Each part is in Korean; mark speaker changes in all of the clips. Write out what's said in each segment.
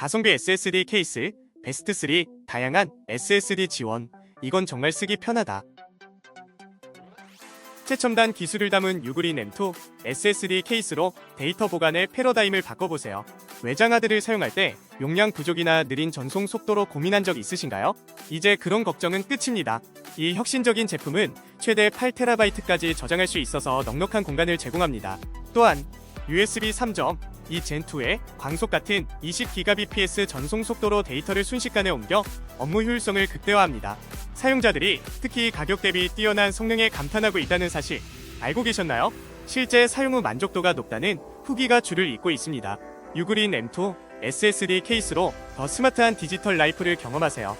Speaker 1: 가성비 SSD 케이스, 베스트 3, 다양한 SSD 지원. 이건 정말 쓰기 편하다. 최첨단 기술을 담은 유그린 M2 SSD 케이스로 데이터 보관의 패러다임을 바꿔보세요. 외장 하드를 사용할 때 용량 부족이나 느린 전송 속도로 고민한 적 있으신가요? 이제 그런 걱정은 끝입니다. 이 혁신적인 제품은 최대 8TB까지 저장할 수 있어서 넉넉한 공간을 제공합니다. 또한 USB 3.2 Gen2의 광속 같은 20GBps 전송 속도로 데이터를 순식간에 옮겨 업무 효율성을 극대화합니다. 사용자들이 특히 가격 대비 뛰어난 성능에 감탄하고 있다는 사실 알고 계셨나요? 실제 사용 후 만족도가 높다는 후기가 줄을 잇고 있습니다. 유그린 M2 SSD 케이스로 더 스마트한 디지털 라이프를 경험하세요.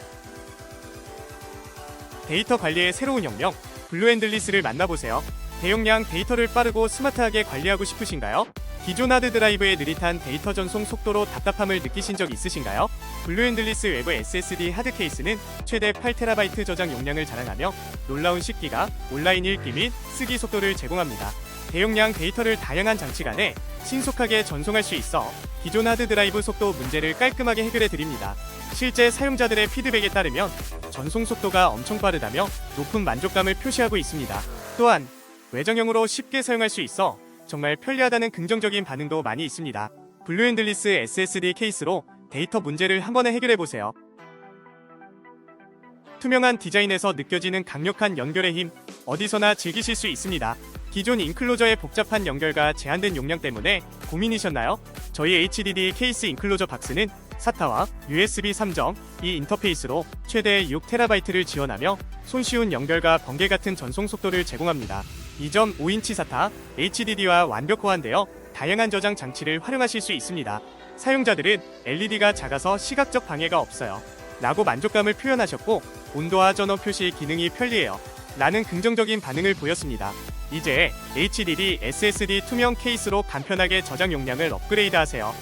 Speaker 1: 데이터 관리의 새로운 혁명, 블루앤들리스를 만나보세요. 대용량 데이터를 빠르고 스마트하게 관리하고 싶으신가요? 기존 하드 드라이브의 느릿한 데이터 전송 속도로 답답함을 느끼신 적 있으신가요? 블루앤들리스 외부 SSD 하드 케이스는 최대 8TB 저장 용량을 자랑하며 놀라운 식기가 온라인 읽기 및 쓰기 속도를 제공합니다. 대용량 데이터를 다양한 장치 간에 신속하게 전송할 수 있어 기존 하드 드라이브 속도 문제를 깔끔하게 해결해 드립니다. 실제 사용자들의 피드백에 따르면 전송 속도가 엄청 빠르다며 높은 만족감을 표시하고 있습니다. 또한 외정형으로 쉽게 사용할 수 있어 정말 편리하다는 긍정적인 반응도 많이 있습니다. 블루앤들리스 SSD 케이스로 데이터 문제를 한 번에 해결해 보세요. 투명한 디자인에서 느껴지는 강력한 연결의 힘, 어디서나 즐기실 수 있습니다. 기존 인클로저의 복잡한 연결과 제한된 용량 때문에 고민이셨나요? 저희 HDD 케이스 인클로저 박스는 사타와 USB 3.2 인터페이스로 최대 6TB를 지원하며 손쉬운 연결과 번개 같은 전송 속도를 제공합니다. 2.5인치 사타 HDD와 완벽 호환되어 다양한 저장 장치를 활용하실 수 있습니다. 사용자들은 LED가 작아서 시각적 방해가 없어요. 라고 만족감을 표현하셨고 온도와 전원 표시 기능이 편리해요. 라는 긍정적인 반응을 보였습니다. 이제 HDD SSD 투명 케이스로 간편하게 저장 용량을 업그레이드 하세요.